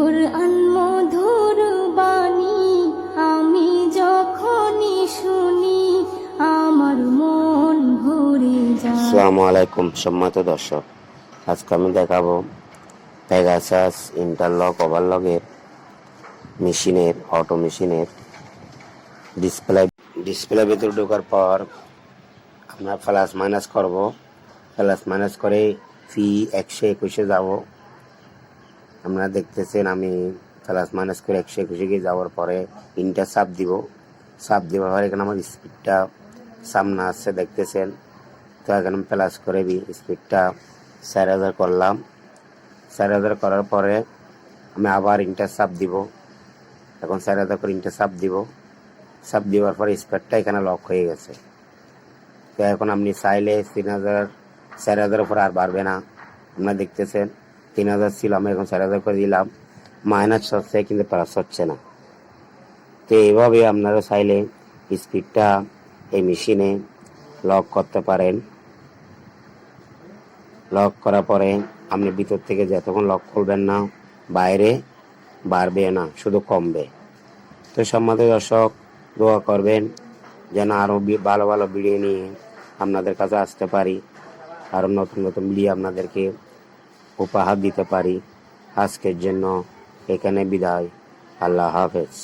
কোরআন মধুর বাণী আমি যখনই শুনি আমার মন ভরে যায়। আসসালামু আলাইকুম সম্মানিত দর্শক, আজকে আমি দেখাবো পেগাসাস ইন্টারলক ওভারলকের মেশিনের অটো মেশিনের ডিসপ্লে ডিসপ্লে ভিতরে ঢোকার পর আমরা প্লাস মাইনাস করব। প্লাস মাইনাস করে ফি একশো একুশে যাব। আপনারা দেখতেছেন আমি প্লাস মাইনাস করে একশো একুশে গিয়ে যাওয়ার পরে ইনটা চাপ দিব। চাপ দেওয়ার পরে এখানে আমার স্পিডটা সামনে আসছে দেখতেছেন? তো এখানে আমি প্লাস করে দিই স্পিডটা চার হাজার করলাম। চার হাজার করার পরে আমি আবার ইন্টার চাপ দিব। এখন চার হাজার করে ইন্টার চাপ দিব। চাপ দেওয়ার পরে স্পিডটা এখানে লক হয়ে গেছে। তো এখন আপনি চাইলে তিন হাজার, চার হাজার উপর আর বাড়বে না। আপনারা দেখতেছেন? তিন হাজার ছিল, আমি এখন চার হাজার করে দিলাম। মাইনাস হচ্ছে কিন্তু প্লাস হচ্ছে না। তো এইভাবে আপনারা চাইলে স্পিডটা এই মেশিনে লক করতে পারেন। লক করার পরে আপনি ভিতর থেকে যতক্ষণ লক করবেন না, বাইরে বাড়বে না, শুধু কমবে। তো সম্মানিত দর্শক, দোয়া করবেন যেন আরও ভালো ভালো ভিডিও নিয়ে আপনাদের কাছে আসতে পারি। আরও নতুন নতুন ভিডিও আপনাদেরকে উপহার দিতে পারি আজকের জন্য এখানে বিদায় আল্লাহ হাফেজ